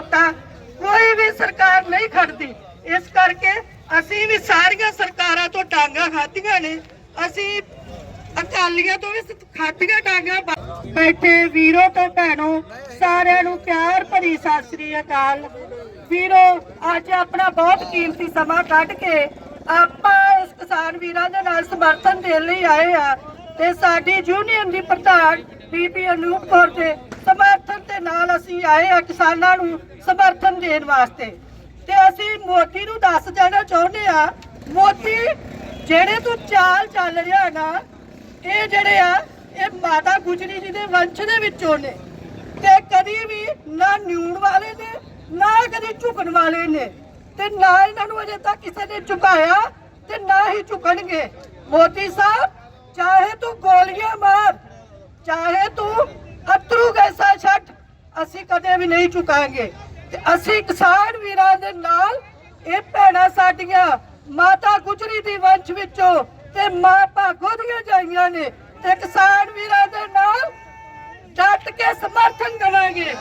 ਖਲੋਤਾ ਕੋਈ ਵੀ ਸਰਕਾਰ ਨਹੀਂ ਖੜਦੀ। ਇਸ ਕਰਕੇ ਅਸੀਂ ਵੀ ਸਾਰੀਆਂ ਸਰਕਾਰਾਂ ਤੋਂ ਟਾਂਗਾ ਖਾਧੀਆਂ ਨੇ। ਅਸੀਂ ਅਕਾਲੀਆਂ ਤੋਂ ਵੀ ਖਾਧੀਆਂ ਟਾਂਗਾ ਬੈਠੇ ਵੀਰੋ ਤੋਂ ਭੈਣੋ, ਸਾਰਿਆਂ ਨੂੰ ਪਿਆਰ ਭਰੀ ਸਤਿ ਸ੍ਰੀ ਅਕਾਲ। ਵੀਰੋ, ਅੱਜ ਆਪਣਾ ਬਹੁਤ ਕੀਮਤੀ ਸਮਾਂ ਕੱਢ ਕੇ ਆਪਾਂ ਇਸ ਕਿਸਾਨ ਵੀਰਾਂ ਦੇ ਨਾਲ ਸਮਰਥਨ ਦੇਣ ਲਈ ਆਏ ਆ। ਤੇ ਸਾਡੀ ਯੂਨੀਅਨ ਦੀ ਪ੍ਰਧਾਨ ਬੀਬੀ ਅਨੂਪ ਕੌਰ ਦੇ ਸਮਰਥਨ ਦੇ ਨਾਲ ਅਸੀਂ ਆਏ ਆ ਕਿਸਾਨਾਂ ਨੂੰ ਸਮਰਥਨ ਦੇਣ ਵਾਸਤੇ। ਤੇ ਅਸੀਂ ਮੋਦੀ ਨੂੰ ਦੱਸ ਦੇਣਾ ਚਾਹੁੰਦੇ ਆ ਮੋਦੀ, ਜਿਹੜੇ ਤੂੰ ਚਾਲ ਚੱਲ ਰਿਹਾ ਨਾ, ਇਹ ਜਿਹੜੇ ਆ, ਇਹ ਮਾਤਾ ਗੁਜਰੀ ਜੀ ਦੇ ਵੰਸ਼ ਦੇ ਵਿੱਚੋਂ ਨੇ ਤੇ ਕਦੀ ਵੀ ਨਾ ਨਿਊਣ ਵਾਲੇ ਨੇ, ਨਾ ਕਦੀ ਝੁਕਣ ਵਾਲੇ ਨੇ ਤੇ ਨਾ ਇਹਨਾਂ ਨੂੰ ਅਜੇ ਤੱਕ ਕਿਸੇ ਨੇ ਝੁਕਾਇਆ ਤੇ ਨਾ ਹੀ ਝੁਕਣਗੇ। ਮੋਦੀ ਸਾਹਿਬ ਚਾਹੇ ਤੂੰ ਗੋਲੀਆਂ ਮਾਰ, ਚਾਹੇ ਤੂੰ ਅਤਰੂ ਗੈਸਾ ਛੱਡ ਅਸੀਂ ਕਦੇ ਵੀ ਨਹੀਂ ਝੁਕਾਂਗੇ। ਤੇ ਅਸੀਂ ਕਿਸਾਨ ਵੀਰਾਂ ਦੇ ਨਾਲ ਇਹ ਭੈਣਾਂ ਸਾਡੀਆਂ, ਮਾਤਾ ਗੁਜਰੀ ਦੀ ਵੰਸ਼ ਵਿੱਚੋਂ ਤੇ ਮਾਂ ਭਾਗੋ ਦੀਆਂ ਜਾਈਆਂ ਨੇ। ਤੇ ਕਿਸਾਨ ਵੀਰਾਂ ਦੇ ਨਾਲ ਡਟ ਕੇ ਸਮਰਥਨ ਕਰਾਂਗੇ।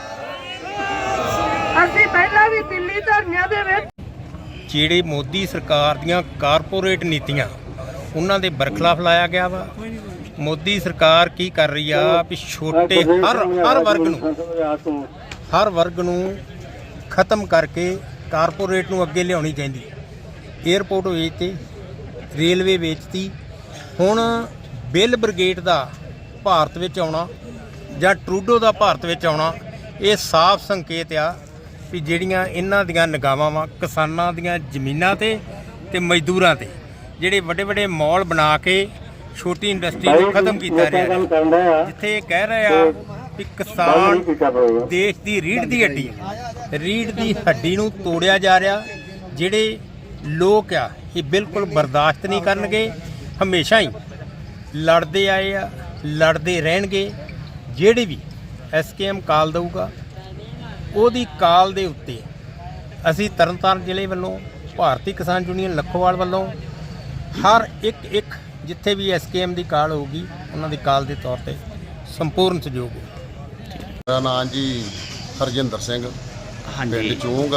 ਅਸੀਂ ਪਹਿਲਾਂ ਵੀ ਦਿੱਲੀ ਧਰਨਿਆਂ ਦੇ ਵਿੱਚ ਜਿਹੜੇ ਮੋਦੀ ਸਰਕਾਰ ਦੀਆਂ ਕਾਰਪੋਰੇਟ ਨੀਤੀਆਂ ਉਹਨਾਂ ਦੇ ਬਰਖਲਾਫ ਲਾਇਆ ਗਿਆ ਵਾ। ਮੋਦੀ ਸਰਕਾਰ ਕੀ ਕਰ ਰਹੀ ਆ ਵੀ ਛੋਟੇ ਹਰ ਹਰ ਵਰਗ ਨੂੰ ਹਰ ਵਰਗ ਨੂੰ ਖਤਮ ਕਰਕੇ ਕਾਰਪੋਰੇਟ ਨੂੰ ਅੱਗੇ ਲਿਆਉਣੀ ਚਾਹੀਦੀ। 에ਅਰਪੋਰਟ ਵੇਚਤੇ ਰੇਲਵੇ ਵੇਚਤੀ। ਹੁਣ ਬਿੱਲ ਬ੍ਰਿਗੇਡ ਦਾ ਭਾਰਤ ਵਿੱਚ ਆਉਣਾ ਜਾਂ ਟਰੂਡੋ ਦਾ ਭਾਰਤ ਵਿੱਚ ਆਉਣਾ ਇਹ ਸਾਫ਼ ਸੰਕੇਤ ਆ ਵੀ ਜਿਹੜੀਆਂ ਇਹਨਾਂ ਦੀਆਂ ਨਿਗਾਹਾਂ ਵਾ ਕਿਸਾਨਾਂ ਦੀਆਂ ਜ਼ਮੀਨਾਂ ਤੇ ਤੇ ਮਜ਼ਦੂਰਾਂ ਤੇ। ਜਿਹੜੇ ਵੱਡੇ ਵੱਡੇ ਮਾਲ ਬਣਾ ਕੇ ਛੋਟੀ ਇੰਡਸਟਰੀ ਨੂੰ ਖਤਮ ਕੀਤਾ ਰਿਹਾ ਹੈ। ਜਿੱਥੇ ਇਹ ਕਹਿ ਰਹੇ ਆ ਵੀ ਕਿਸਾਨ ਦੇਸ਼ ਦੀ ਰੀੜ ਦੀ ਹੱਡੀ ਹੈ। ਰੀੜ ਦੀ ਹੱਡੀ ਨੂੰ ਤੋੜਿਆ ਜਾ ਰਿਹਾ। ਜਿਹੜੇ ਲੋਕ ਆ ਇਹ ਬਿਲਕੁਲ ਬਰਦਾਸ਼ਤ ਨਹੀਂ ਕਰਨਗੇ। ਹਮੇਸ਼ਾ ਹੀ ਲੜਦੇ ਆਏ ਆ ਲੜਦੇ ਰਹਿਣਗੇ। ਜਿਹੜੇ ਵੀ ਐਸਕੇਐਮ ਕਾਲ ਦਊਗਾ ਉਹਦੀ ਕਾਲ ਦੇ ਉੱਤੇ ਅਸੀਂ ਤਰਨਤਾਰਨ ਜ਼ਿਲ੍ਹੇ ਵੱਲੋਂ ਭਾਰਤੀ ਕਿਸਾਨ ਯੂਨੀਅਨ ਲੱਖੋਵਾਲ ਵੱਲੋਂ ਹਰ ਇੱਕ ਇੱਕ ਜਿੱਥੇ ਵੀ ਐਸਕੇਐਮ ਦੀ ਕਾਲ ਹੋਊਗੀ ਉਹਨਾਂ ਦੀ ਕਾਲ ਦੇ ਤੌਰ ਤੇ ਸੰਪੂਰਨ ਸਹਿਯੋਗ ਮੇਰਾ ਨਾਮ ਜੀ ਹਰਜਿੰਦਰ ਸਿੰਘ ਪਿੰਡ ਹਾਂਜੀ ਚੂੰਗ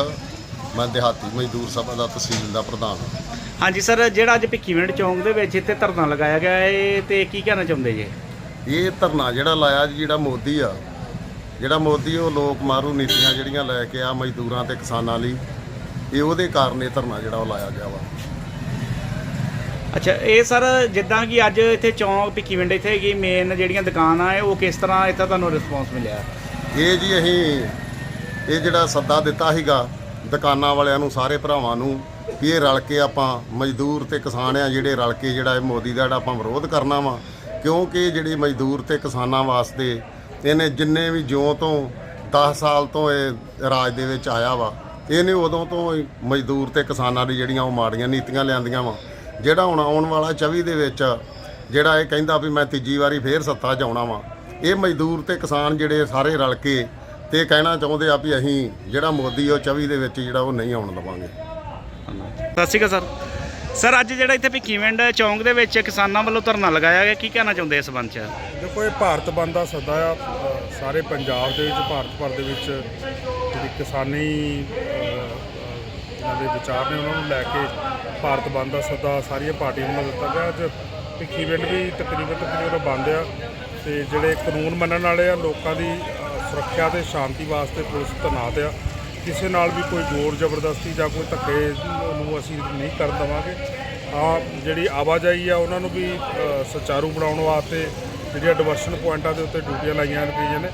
ਮੈਂ ਦਿਹਾਤੀ ਮਜ਼ਦੂਰ ਸਭਾ ਦਾ ਤਹਿਸੀਲ ਦਾ ਪ੍ਰਧਾਨ ਹਾਂ। ਹਾਂਜੀ ਸਰ ਜਿਹੜਾ ਅੱਜ ਭਿੱਖੀਵਿੰਡ ਚੌਂਕ ਦੇ ਵਿੱਚ ਇੱਥੇ ਧਰਨਾ ਲਗਾਇਆ ਗਿਆ ਹੈ ਤੇ ਕੀ ਕਹਿਣਾ ਚਾਹੁੰਦੇ ਜੀ? ਇਹ ਧਰਨਾ ਜਿਹੜਾ ਲਾਇਆ ਜੀ ਜਿਹੜਾ ਮੋਦੀ ਆ ਜਿਹੜਾ ਮੋਦੀ ਉਹ ਲੋਕ ਮਾਰੂ ਨੀਤੀਆਂ ਜਿਹੜੀਆਂ ਲੈ ਕੇ ਆ ਮਜ਼ਦੂਰਾਂ ਤੇ ਕਿਸਾਨਾਂ ਲਈ ਇਹ ਉਹਦੇ ਕਾਰਨ ਇਹ ਧਰਨਾ ਜਿਹੜਾ ਉਹ ਲਾਇਆ ਗਿਆ ਵਾ। ਅੱਛਾ, ਇਹ ਸਰ ਜਿੱਦਾਂ ਕਿ ਅੱਜ ਇੱਥੇ ਚੌਂਕ ਭਿੱਖੀ ਭਿੱਖੀਵਿੰਡ ਇੱਥੇ ਹੈਗੀ ਮੇਨ ਜਿਹੜੀਆਂ ਦੁਕਾਨਾਂ ਹੈ ਉਹ ਕਿਸ ਤਰ੍ਹਾਂ ਇੱਥੇ ਤੁਹਾਨੂੰ ਰਿਸਪੌਂਸ ਮਿਲਿਆ? ਇਹ ਜੀ ਅਸੀਂ ਇਹ ਜਿਹੜਾ ਸੱਦਾ ਦਿੱਤਾ ਸੀਗਾ ਦੁਕਾਨਾਂ ਵਾਲਿਆਂ ਨੂੰ, ਸਾਰੇ ਭਰਾਵਾਂ ਨੂੰ, ਵੀ ਇਹ ਰਲ ਕੇ ਆਪਾਂ ਮਜ਼ਦੂਰ ਤੇ ਕਿਸਾਨ ਆ, ਜਿਹੜੇ ਰਲ ਕੇ ਜਿਹੜਾ ਇਹ ਮੋਦੀ ਦਾ ਜਿਹੜਾ ਆਪਾਂ ਵਿਰੋਧ ਕਰਨਾ ਵਾ, ਕਿਉਂਕਿ ਜਿਹੜੇ ਮਜ਼ਦੂਰ ਤੇ ਕਿਸਾਨਾਂ ਵਾਸਤੇ ਇਹਨੇ ਜਿੰਨੇ ਵੀ ਜਿਉਂ ਤੋਂ 10 ਸਾਲ ਤੋਂ ਇਹ ਰਾਜ ਦੇ ਵਿੱਚ ਆਇਆ ਵਾ, ਇਹਨੇ ਉਦੋਂ ਤੋਂ ਮਜ਼ਦੂਰ ਤੇ ਕਿਸਾਨਾਂ ਦੀ ਜਿਹੜੀਆਂ ਉਹ ਮਾੜੀਆਂ ਨੀਤੀਆਂ ਲਿਆਂਦੀਆਂ ਵਾ। ਜਿਹੜਾ ਹੁਣ ਆਉਣ ਵਾਲਾ 24 ਦੇ ਵਿੱਚ ਜਿਹੜਾ ਇਹ ਕਹਿੰਦਾ ਵੀ ਮੈਂ ਤੀਜੀ ਵਾਰੀ ਫੇਰ ਸੱਤਾ 'ਚ ਆਉਣਾ ਵਾ ਇਹ ਮਜ਼ਦੂਰ ਤੇ ਕਿਸਾਨ ਜਿਹੜੇ ਸਾਰੇ ਰਲ ਕੇ ਤੇ ਕਹਿਣਾ ਚਾਹੁੰਦੇ ਆ ਵੀ ਅਸੀਂ ਜਿਹੜਾ ਮੋਦੀ ਉਹ 24 ਦੇ ਵਿੱਚ ਜਿਹੜਾ ਉਹ ਨਹੀਂ ਆਉਣ ਦੇਵਾਂਗੇ। ਸਤਿ ਸ਼੍ਰੀ ਅਕਾਲ ਸਰ। ਸਰ ਅੱਜ ਜਿਹੜਾ ਇੱਥੇ ਭਿੱਖੀਵਿੰਡ ਚੌਂਕ ਦੇ ਵਿੱਚ ਕਿਸਾਨਾਂ ਵੱਲੋਂ ਧਰਨਾ ਲਗਾਇਆ ਗਿਆ ਕੀ ਕਹਿਣਾ ਚਾਹੁੰਦੇ ਇਸ ਸੰਬੰਧ 'ਚ? ਦੇਖੋ ਇਹ ਭਾਰਤ ਬੰਦ ਦਾ ਸੱਦਾ ਆ। ਸਾਰੇ ਪੰਜਾਬ ਦੇ ਵਿੱਚ ਭਾਰਤ ਭਰ ਦੇ ਵਿੱਚ ਜਿਹੜੀ ਕਿਸਾਨੀ ਇਹਨਾਂ ਦੇ ਵਿਚਾਰ ਨੇ ਉਹਨਾਂ ਨੂੰ ਲੈ ਕੇ ਭਾਰਤ ਬੰਦ ਦਾ ਸੱਦਾ ਸਾਰੀਆਂ ਪਾਰਟੀਆਂ ਨੂੰ ਦਿੱਤਾ ਗਿਆ। ਅੱਜ ਭਿੱਖੀ ਪਿੰਡ ਵੀ ਤਕਰੀਬਨ ਤਕਰੀਬਨ ਬੰਦ ਆ ਤੇ ਜਿਹੜੇ ਕਾਨੂੰਨ ਮੰਨਣ ਵਾਲੇ ਆ, ਲੋਕਾਂ ਦੀ ਸੁਰੱਖਿਆ ਤੇ ਸ਼ਾਂਤੀ ਵਾਸਤੇ ਪੁਲਿਸ ਤੈਨਾਤ ਆ। ਕਿਸੇ ਨਾਲ ਵੀ ਕੋਈ ਜ਼ੋਰ ਜ਼ਬਰਦਸਤੀ ਜਾਂ ਕੋਈ ਧੱਕੇ ਨੂੰ ਅਸੀਂ ਨਹੀਂ ਕਰਨ ਦੇਵਾਂਗੇ। ਆ ਜਿਹੜੀ ਆਵਾਜਾਈ ਆ, ਉਹਨਾਂ ਨੂੰ ਵੀ ਸੁਚਾਰੂ ਬਣਾਉਣ ਵਾਸਤੇ ਜਿਹੜੀਆਂ ਡਿਵਰਸ਼ਨ ਪੁਆਇੰਟਾਂ ਦੇ ਉੱਤੇ ਡਿਊਟੀਆਂ ਲਾਈਆਂ ਗਈਆਂ ਨੇ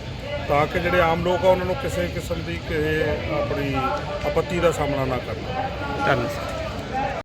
ਤਾਂ ਕਿ ਜਿਹੜੇ ਆਮ ਲੋਕ ਆ, ਉਹਨਾਂ ਨੂੰ ਕਿਸੇ ਕਿਸਮ ਦੀ, ਕਿਸੇ ਆਪਣੀ ਆਪੱਤੀ ਦਾ ਸਾਹਮਣਾ ਨਾ ਕਰਨਾ। ਧੰਨਵਾਦ।